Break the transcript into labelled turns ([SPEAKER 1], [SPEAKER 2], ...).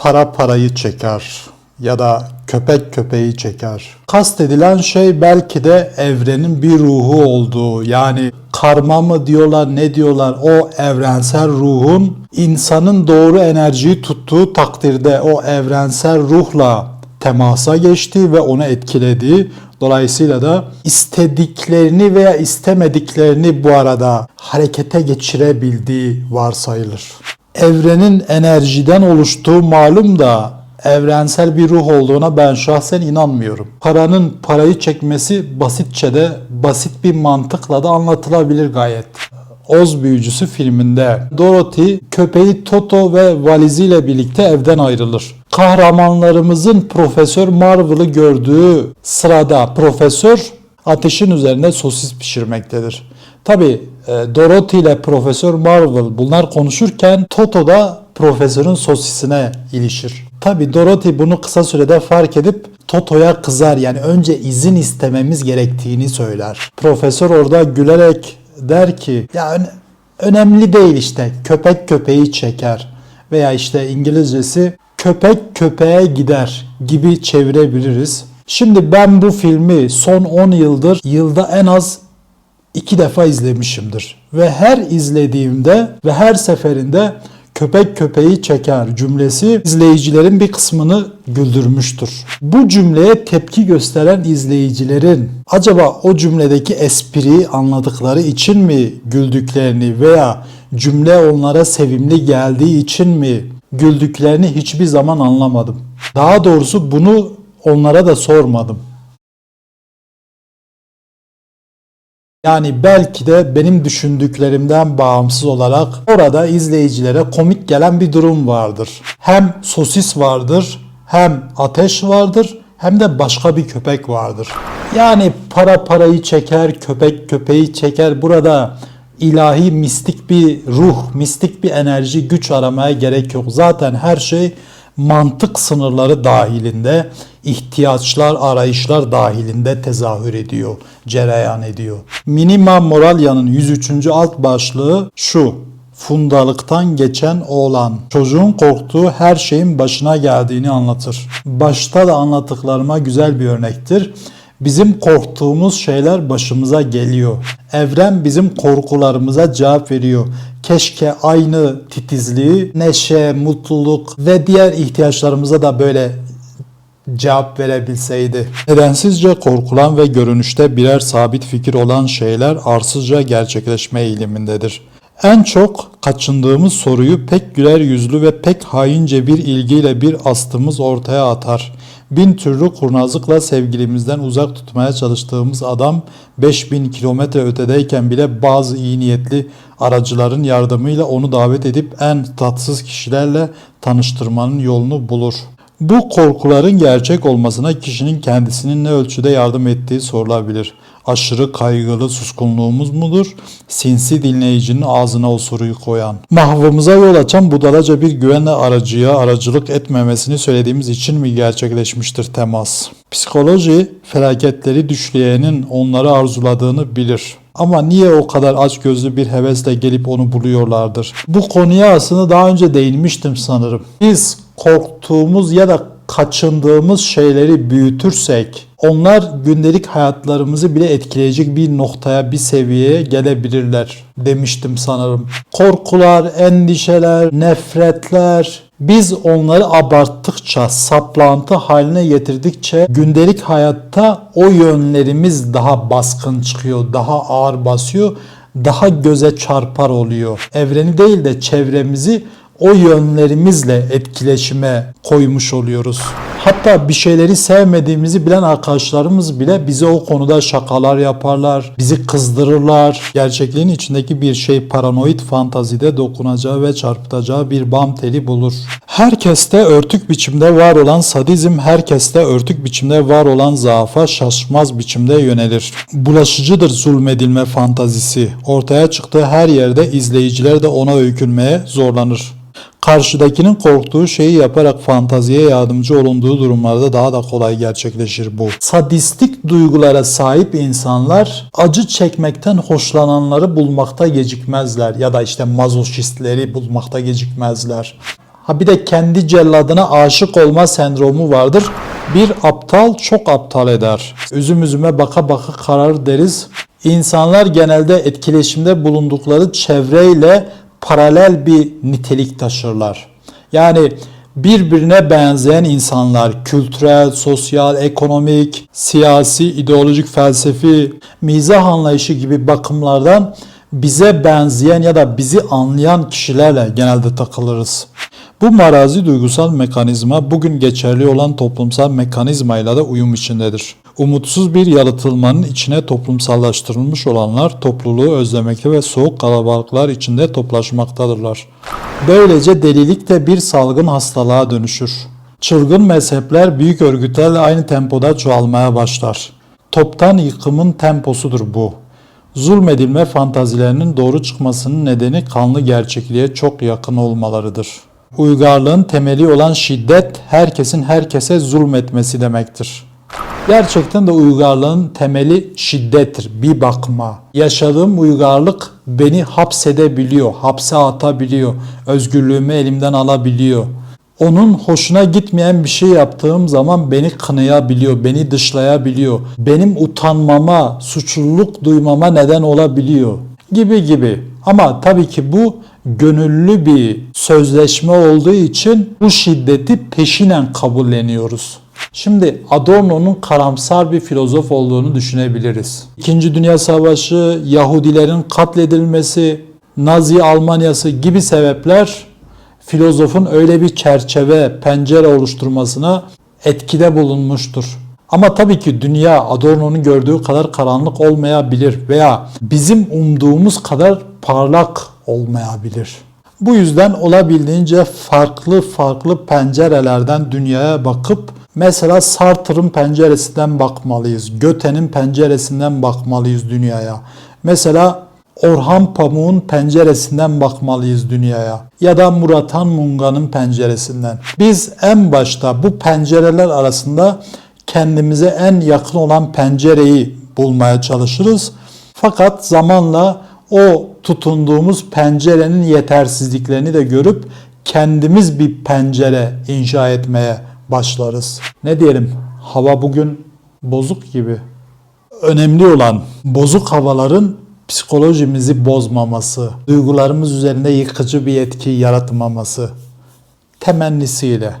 [SPEAKER 1] para parayı çeker ya da köpek köpeği çeker. Kastedilen şey belki de evrenin bir ruhu olduğu yani karma mı diyorlar ne diyorlar o evrensel ruhun insanın doğru enerjiyi tuttuğu takdirde o evrensel ruhla temasa geçtiği ve onu etkilediği dolayısıyla da istediklerini veya istemediklerini bu arada harekete geçirebildiği varsayılır. Evrenin enerjiden oluştuğu malum da evrensel bir ruh olduğuna ben şahsen inanmıyorum. Paranın parayı çekmesi basitçe de basit bir mantıkla da anlatılabilir gayet. Oz Büyücüsü filminde Dorothy köpeği Toto ve valiziyle birlikte evden ayrılır. Kahramanlarımızın Profesör Marvel'ı gördüğü sırada profesör ateşin üzerinde sosis pişirmektedir. Tabi Dorothy ile Profesör Marvel bunlar konuşurken Toto da profesörün sosisine ilişir. Tabi Dorothy bunu kısa sürede fark edip Toto'ya kızar yani önce izin istememiz gerektiğini söyler. Profesör orada gülerek der ki ya ön- önemli değil işte köpek köpeği çeker veya işte İngilizcesi köpek köpeğe gider gibi çevirebiliriz. Şimdi ben bu filmi son 10 yıldır yılda en az iki defa izlemişimdir. Ve her izlediğimde ve her seferinde köpek köpeği çeker cümlesi izleyicilerin bir kısmını güldürmüştür. Bu cümleye tepki gösteren izleyicilerin acaba o cümledeki espriyi anladıkları için mi güldüklerini veya cümle onlara sevimli geldiği için mi güldüklerini hiçbir zaman anlamadım. Daha doğrusu bunu onlara da sormadım. Yani belki de benim düşündüklerimden bağımsız olarak orada izleyicilere komik gelen bir durum vardır. Hem sosis vardır, hem ateş vardır, hem de başka bir köpek vardır. Yani para parayı çeker, köpek köpeği çeker. Burada ilahi mistik bir ruh, mistik bir enerji, güç aramaya gerek yok. Zaten her şey mantık sınırları dahilinde, ihtiyaçlar, arayışlar dahilinde tezahür ediyor, cereyan ediyor. Minima Moralya'nın 103. alt başlığı şu. Fundalıktan geçen oğlan. Çocuğun korktuğu her şeyin başına geldiğini anlatır. Başta da anlattıklarıma güzel bir örnektir. Bizim korktuğumuz şeyler başımıza geliyor. Evren bizim korkularımıza cevap veriyor. Keşke aynı titizliği, neşe, mutluluk ve diğer ihtiyaçlarımıza da böyle cevap verebilseydi. Nedensizce korkulan ve görünüşte birer sabit fikir olan şeyler arsızca gerçekleşme eğilimindedir. En çok kaçındığımız soruyu pek güler yüzlü ve pek haince bir ilgiyle bir astımız ortaya atar. Bin türlü kurnazlıkla sevgilimizden uzak tutmaya çalıştığımız adam 5000 kilometre ötedeyken bile bazı iyi niyetli aracıların yardımıyla onu davet edip en tatsız kişilerle tanıştırmanın yolunu bulur. Bu korkuların gerçek olmasına kişinin kendisinin ne ölçüde yardım ettiği sorulabilir. Aşırı kaygılı suskunluğumuz mudur? Sinsi dinleyicinin ağzına o soruyu koyan. Mahvımıza yol açan budalaca bir güvenle aracıya aracılık etmemesini söylediğimiz için mi gerçekleşmiştir temas? Psikoloji felaketleri düşleyenin onları arzuladığını bilir. Ama niye o kadar açgözlü bir hevesle gelip onu buluyorlardır? Bu konuya aslında daha önce değinmiştim sanırım. Biz korktuğumuz ya da kaçındığımız şeyleri büyütürsek onlar gündelik hayatlarımızı bile etkileyecek bir noktaya, bir seviyeye gelebilirler demiştim sanırım. Korkular, endişeler, nefretler biz onları abarttıkça, saplantı haline getirdikçe gündelik hayatta o yönlerimiz daha baskın çıkıyor, daha ağır basıyor, daha göze çarpar oluyor. Evreni değil de çevremizi o yönlerimizle etkileşime koymuş oluyoruz. Hatta bir şeyleri sevmediğimizi bilen arkadaşlarımız bile bize o konuda şakalar yaparlar, bizi kızdırırlar. Gerçekliğin içindeki bir şey paranoid fantazide dokunacağı ve çarpıtacağı bir bam teli bulur. Herkeste örtük biçimde var olan sadizm, herkeste örtük biçimde var olan zaafa şaşmaz biçimde yönelir. Bulaşıcıdır zulmedilme fantazisi. Ortaya çıktığı her yerde izleyiciler de ona öykünmeye zorlanır. Karşıdakinin korktuğu şeyi yaparak fantaziye yardımcı olunduğu durumlarda daha da kolay gerçekleşir bu. Sadistik duygulara sahip insanlar acı çekmekten hoşlananları bulmakta gecikmezler ya da işte mazoşistleri bulmakta gecikmezler. Ha bir de kendi celladına aşık olma sendromu vardır. Bir aptal çok aptal eder. Üzüm üzüme baka baka karar deriz. İnsanlar genelde etkileşimde bulundukları çevreyle paralel bir nitelik taşırlar. Yani birbirine benzeyen insanlar kültürel, sosyal, ekonomik, siyasi, ideolojik, felsefi, mizah anlayışı gibi bakımlardan bize benzeyen ya da bizi anlayan kişilerle genelde takılırız. Bu marazi duygusal mekanizma bugün geçerli olan toplumsal mekanizmayla da uyum içindedir. Umutsuz bir yaratılmanın içine toplumsallaştırılmış olanlar topluluğu özlemekte ve soğuk kalabalıklar içinde toplaşmaktadırlar. Böylece delilik de bir salgın hastalığa dönüşür. Çılgın mezhepler büyük örgütlerle aynı tempoda çoğalmaya başlar. Toptan yıkımın temposudur bu. Zulmedilme fantazilerinin doğru çıkmasının nedeni kanlı gerçekliğe çok yakın olmalarıdır. Uygarlığın temeli olan şiddet herkesin herkese zulmetmesi demektir. Gerçekten de uygarlığın temeli şiddettir bir bakma. Yaşadığım uygarlık beni hapsedebiliyor, hapse atabiliyor, özgürlüğümü elimden alabiliyor. Onun hoşuna gitmeyen bir şey yaptığım zaman beni kınayabiliyor, beni dışlayabiliyor. Benim utanmama, suçluluk duymama neden olabiliyor gibi gibi. Ama tabii ki bu gönüllü bir sözleşme olduğu için bu şiddeti peşinen kabulleniyoruz. Şimdi Adorno'nun karamsar bir filozof olduğunu düşünebiliriz. İkinci Dünya Savaşı, Yahudilerin katledilmesi, Nazi Almanyası gibi sebepler filozofun öyle bir çerçeve, pencere oluşturmasına etkide bulunmuştur. Ama tabii ki dünya Adorno'nun gördüğü kadar karanlık olmayabilir veya bizim umduğumuz kadar parlak olmayabilir. Bu yüzden olabildiğince farklı farklı pencerelerden dünyaya bakıp mesela Sartre'ın penceresinden bakmalıyız. Göte'nin penceresinden bakmalıyız dünyaya. Mesela Orhan Pamuk'un penceresinden bakmalıyız dünyaya ya da Murat Han Munga'nın penceresinden. Biz en başta bu pencereler arasında kendimize en yakın olan pencereyi bulmaya çalışırız. Fakat zamanla o tutunduğumuz pencerenin yetersizliklerini de görüp kendimiz bir pencere inşa etmeye başlarız. Ne diyelim? Hava bugün bozuk gibi. Önemli olan bozuk havaların psikolojimizi bozmaması, duygularımız üzerinde yıkıcı bir etki yaratmaması temennisiyle